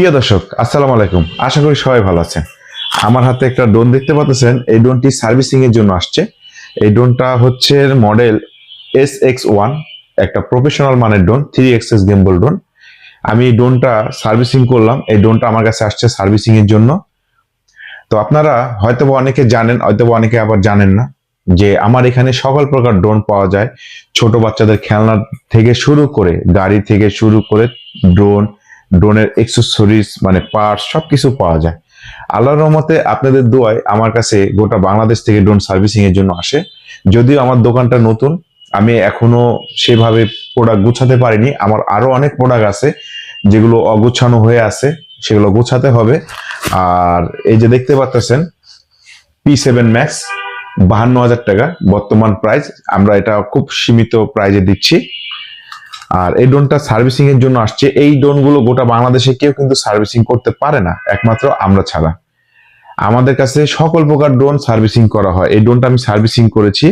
প্রিয় দর্শক, আসসালামু আলাইকুম। আশা করি সবাই ভালো আছেন। আমার হাতে একটা ড্রোন দেখতে পাচ্ছেন। এই ড্রোনটি সার্ভিসিং এর জন্য আসছে। এই ড্রোনটা হচ্ছে মডেল এস এক্স ওয়ান একটা প্রফেশনাল মানের drone three XS gimbal drone আমি ড্রোনটা সার্ভিসিং করলাম। এই ড্রোনটা আমার কাছে আসছে সার্ভিসিং এর জন্য। তো আপনারা হয়তো অনেকে জানেন হয়তো অনেকে আবার জানেন না যে আমার এখানে সকল প্রকার ড্রোন পাওয়া যায়। ছোট বাচ্চাদের খেলনা থেকে শুরু করে, গাড়ি থেকে শুরু করে ড্রোন ড্রোনের এক্সেসরিজ মানে পার্টস সবকিছু পাওয়া যায়। আল্লাহর রহমতে আপনাদের দোয়ায় আমার কাছে গোটা বাংলাদেশ থেকে ড্রোন সার্ভিসিং এর জন্য আসে। যদিও আমার দোকানটা নতুন, আমি এখনও সেভাবে প্রোডাক্ট গুছাতে পারিনি। আমার আরও অনেক প্রোডাক্ট আছে, যেগুলো অগুছানো হয়ে আছে, সেগুলো গুছাতে হবে। আর এই যে দেখতে পাচ্ছেন পি সেভেন ম্যাক্স বাহান্ন হাজার টাকা, বর্তমান প্রাইস আমরা এটা খুব সীমিত প্রাইজে দিচ্ছি। আর এই ড্রোনটা সার্ভিসিং এর জন্য আসছে। এই ড্রোনগুলো গোটা বাংলাদেশে কেউ কিন্তু সার্ভিসিং করতে পারে না একমাত্র আমরা ছাড়া। আমাদের কাছে সকল প্রকার ড্রোন সার্ভিসিং করা হয়। এই ড্রোনটা আমি সার্ভিসিং করেছি।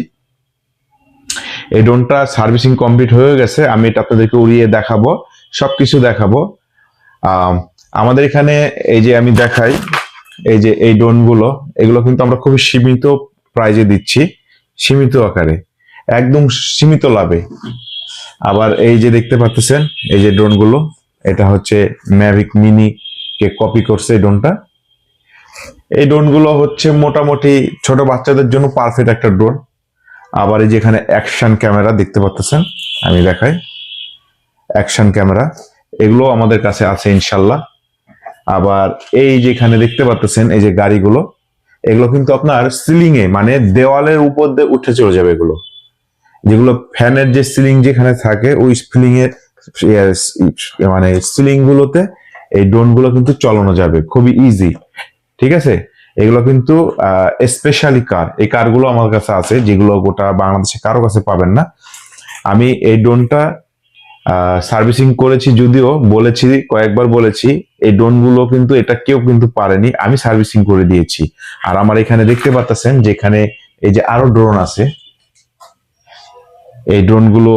এই ড্রোনটা সার্ভিসিং কমপ্লিট হয়ে গেছে। আমি এটা আপনাদেরকে উড়িয়ে দেখাবো সবকিছু দেখাবো। আম, আমাদের এখানে এই যে আমি দেখাই এই যে এই ড্রোনগুলো এগুলো কিন্তু আমরা খুবই সীমিত প্রাইজে দিচ্ছি সীমিত আকারে। একদম সীমিত লাভে। আবার এই যে দেখতে পাচ্ছেন, এই যে ড্রোনগুলো এটা হচ্ছে ম্যাভিক মিনি কে কপি করছে এই ড্রোনটা এই ড্রোনগুলো হচ্ছে মোটামুটি ছোট বাচ্চাদের জন্য পারফেক্ট একটা ড্রোন আবার এই যেখানে অ্যাকশন ক্যামেরা দেখতে পাচ্ছেন, আমি দেখাই। অ্যাকশন ক্যামেরা এগুলো আমাদের কাছে আছে ইনশাল্লাহ। আবার এই যেখানে দেখতে পাচ্ছেন, এই যে গাড়িগুলো, এগুলো কিন্তু আপনার সিলিং এ মানে দেওয়ালের উপর দিয়ে উঠে চলে যাবে এগুলো। যেগুলো ফ্যানের যে সিলিং যেখানে থাকে ওই সিলিং এর ইয়ে, মানে সিলিং গুলোতে এই ড্রোনগুলো কিন্তু চলানো যাবে। খুবই ইজি ঠিক আছে? এগুলো কিন্তু স্পেশালি কার এই কারগুলো আমার কাছে আছে যেগুলো গোটা বাংলাদেশে কারও কাছে পাবেন না। আমি এই ড্রোনটা সার্ভিসিং করেছি যদিও বলেছি কয়েকবার বলেছি এই ড্রোনগুলো কিন্তু এটা কেউ কিন্তু পারেনি। আমি সার্ভিসিং করে দিয়েছি। আর আমার এখানে দেখতে পাচ্ছেন যেখানে এই যে আরও ড্রোন আছে এই ড্রোনগুলো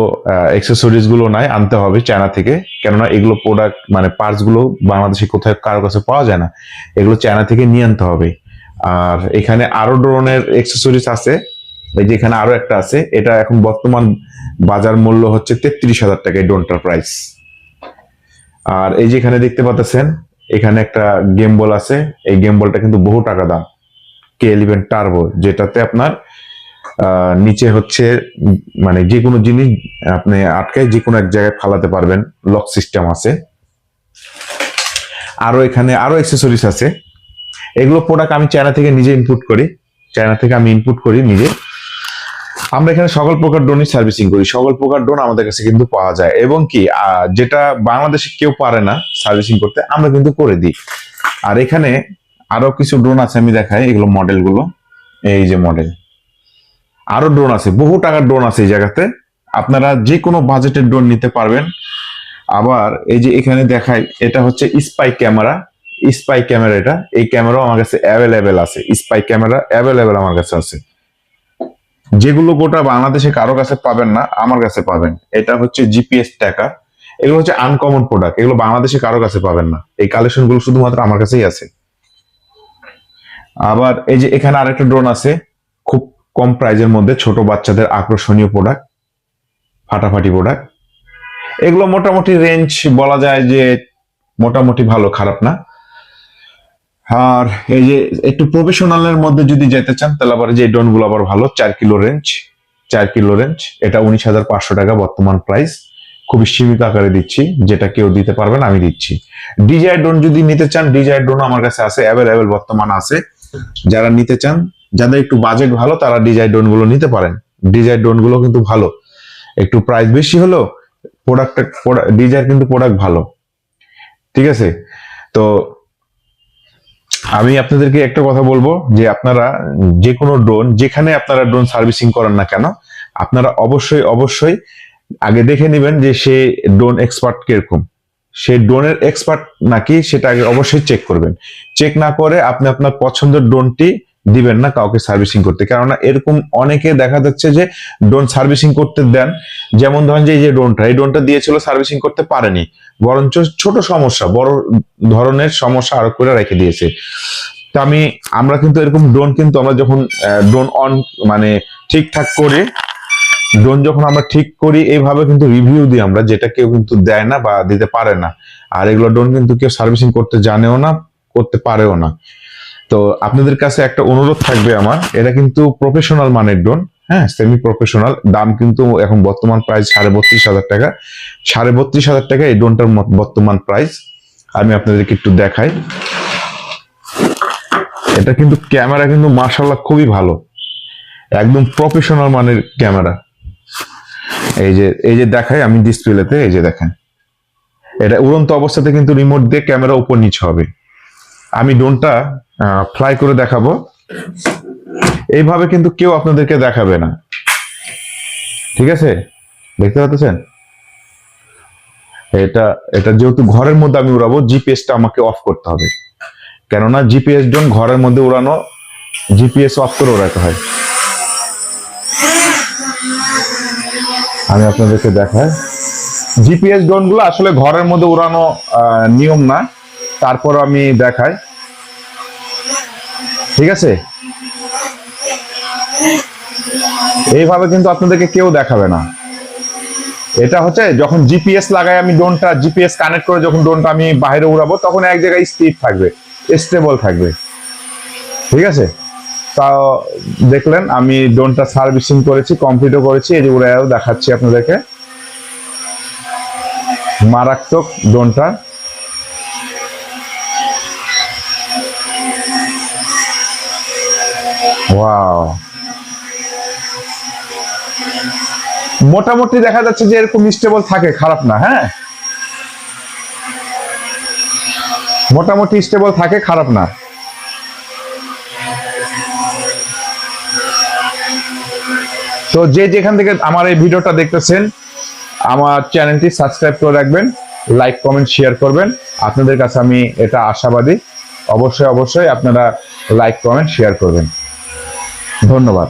অ্যাক্সেসরিজগুলো নাই, আনতে হবে চায়না থেকে। কেননা এগুলো প্রোডাক্ট মানে পার্টসগুলো বাংলাদেশে কোথায় কারও কাছে পাওয়া যায় না। এগুলো চায়না থেকে নিয়ে আনতে হবে। আর এখানে আরও ড্রোনের অ্যাক্সেসরিজ আছে। এই যে এখানে আরও একটা আছে। এটা এখন বর্তমান বাজার মূল্য হচ্ছে তেত্রিশ হাজার টাকা এই ড্রোনটার প্রাইস আর এই যে এখানে দেখতে পাচ্ছেন, এখানে একটা গেম বল আছে। এই গেম বলটা কিন্তু বহু টাকা দাম। কে ইলেভেন টার্বো যেটাতে আপনার নিচে হচ্ছে মানে যে কোনো জিনিস আপনি আটকায় যে কোনো এক জায়গায় ফালাতে পারবেন লক সিস্টেম আছে। আরও এখানে আরও অ্যাক্সেসরিজ আছে। এগুলো প্রোডাক্ট আমি চায়না থেকে নিজে ইনপুট করি। চায়না থেকে আমি ইনপুট করি নিজে। আমরা এখানে সকল প্রকার ড্রোনই সার্ভিসিং করি। সকল প্রকার ড্রোন আমাদের কাছে কিন্তু পাওয়া যায়। এবং কি যেটা বাংলাদেশে কেউ পারে না সার্ভিসিং করতে, আমরা কিন্তু করে দিই। আর এখানে আরও কিছু ড্রোন আছে আমি দেখাই, এগুলো মডেলগুলো এই যে মডেল আরও ড্রোন আছে, বহু টাকার ড্রোন আছে এই জায়গাতে। আপনারা যে কোনো বাজেটের ড্রোন নিতে পারবেন। আবার এই যে এখানে দেখাই, এটা হচ্ছে স্পাই ক্যামেরা স্পাই ক্যামেরা এটা। এই ক্যামেরাও আমার কাছে অ্যাভেলেবেল আছে। স্পাই ক্যামেরা অ্যাভেলেবেল আমার কাছে আছে। যেগুলো গোটা বাংলাদেশে কারও কাছে পাবেন না, আমার কাছে পাবেন। এটা হচ্ছে জিপিএস টাকা এগুলো হচ্ছে আনকমন প্রোডাক্ট এগুলো বাংলাদেশে কারও কাছে পাবেন না। এই কালেকশনগুলো শুধুমাত্র আমার কাছেই আছে। আবার এই যে এখানে আরেকটা ড্রোন আছে। কম প্রাইজের মধ্যে ছোট বাচ্চাদের আকর্ষণীয় প্রোডাক্ট ফাটাফাটি প্রোডাক্ট এগুলো মোটামুটি রেঞ্জ বলা যায় যে মোটামুটি ভালো, খারাপ না। আর এই যে একটু প্রফেশনালের মধ্যে যদি যেতে চান, তাহলে আবার যে ড্রোনগুলো আবার ভালো, চার কিলো রেঞ্জ চার কিলো রেঞ্জ এটা উনিশ হাজার পাঁচশো টাকা বর্তমান প্রাইস খুবই সীমিত আকারে দিচ্ছি, যেটা কেউ দিতে পারবেন, আমি দিচ্ছি। ডিজাই ড্রোন যদি নিতে চান ডিজাই ড্রোন আমার কাছে আছে অ্যাভেলেবেল বর্তমান আছে। যারা নিতে চান যাদের একটু বাজেট ভালো, তারা ডিজাই ড্রোনগুলো নিতে পারেন। ডিজাই ড্রোনগুলো কিন্তু ভালো। একটু প্রাইস বেশি হলো প্রোডাক্ট ডিজাইন কিন্তু প্রোডাক্ট ভালো। ঠিক আছে? তো আমি আপনাদেরকে একটা কথা বলব যে আপনারা যে কোনো ড্রোন যেখানে আপনারা ড্রোন সার্ভিসিং করেন না কেন, আপনারা অবশ্যই অবশ্যই আগে দেখে নেবেন যে সে ড্রোন এক্সপার্ট কীরকম। সে ড্রোনের এক্সপার্ট নাকি, সেটা আগে অবশ্যই চেক করবেন। চেক না করে আপনি আপনার পছন্দের ড্রোনটি দিবেন না কাউকে সার্ভিসিং করতে। কেননা এরকম অনেকে দেখা যাচ্ছে যে ড্রোন সার্ভিসিং করতে দেন। যেমন ধরেন যে এই যে ড্রোনটা, এই ড্রোনটা দিয়েছিল সার্ভিসিং করতে পারেনি। বরঞ্চ ছোট সমস্যা, বড় ধরনের সমস্যা আরও করে রেখে দিয়েছে। তো আমি, আমরা কিন্তু এরকম ড্রোন কিন্তু আমরা যখন ড্রোন অন মানে ঠিকঠাক করে, ড্রোন যখন আমরা ঠিক করি, এইভাবে কিন্তু রিভিউ দিই আমরা, যেটা কেউ কিন্তু দেয় না বা দিতে পারে না। আর এগুলো ড্রোন কিন্তু কেউ সার্ভিসিং করতে জানেও না, করতে পারেও না। তো আপনাদের কাছে একটা অনুরোধ থাকবে আমার, এটা কিন্তু প্রফেশনাল মানের ড্রোন হ্যাঁ সেমি প্রফেশনাল দাম কিন্তু এখন বর্তমান প্রাইস সাড়ে বত্রিশ হাজার টাকা। সাড়ে বত্রিশ হাজার টাকা এই ড্রোনটার বর্তমান প্রাইস আমি আপনাদেরকে একটু দেখাই। এটা কিন্তু ক্যামেরা কিন্তু মার্শাল্লাহ খুবই ভালো। একদম প্রফেশনাল মানের ক্যামেরা। এই যে এই যে দেখাই আমি ডিসপ্লেতে এই যে দেখেন। এটা উড়ন্ত অবস্থাতে কিন্তু রিমোট দিয়ে ক্যামেরা উপর নিচে হবে। আমি ডোনটা ফ্লাই করে দেখাবো। এইভাবে কিন্তু কেউ আপনাদেরকে দেখাবে না। ঠিক আছে? দেখতে পাচ্ছেন? এটা এটা যেহেতু ঘরের মধ্যে আমি উড়াবো জিপিএসটা আমাকে অফ করতে হবে। কেননা জিপিএস ড্রোন ঘরের মধ্যে উড়ানো জিপিএস অফ করে উড়াতে হয়। আমি আপনাদেরকে দেখাই। জিপিএস ড্রোনগুলো আসলে ঘরের মধ্যে উড়ানো নিয়ম না। তারপর আমি দেখাই। ঠিক আছে? এইভাবে কিন্তু আপনাদেরকে কেউ দেখাবে না। এটা হচ্ছে যখন জিপিএস লাগাই আমি ড্রোনটা, জিপিএস কানেক্ট করে যখন ড্রোনটা আমি বাইরে উড়াবো, তখন এক জায়গায় স্থির থাকবে, স্টেবল থাকবে। ঠিক আছে? তাও দেখলেন, আমি ড্রোনটা সার্ভিসিং করেছি, কমপ্লিটও করেছি, এই যে উড়াইও দেখাচ্ছি আপনাদেরকে। মারাত্মক ড্রোনটা। ওয়াও মোটামুটি দেখা যাচ্ছে যে এরকম স্টেবল থাকে, খারাপ না হ্যাঁ? মোটামুটি স্টেবল থাকে, খারাপ না। তো যে যেখান থেকে আমার এই ভিডিওটা দেখতেছেন, আমার চ্যানেলটি সাবস্ক্রাইব করে রাখবেন লাইক কমেন্ট শেয়ার করবেন। আপনাদের কাছে আমি এটা আশাবাদী। অবশ্যই অবশ্যই আপনারা লাইক কমেন্ট শেয়ার করবেন। ধন্যবাদ।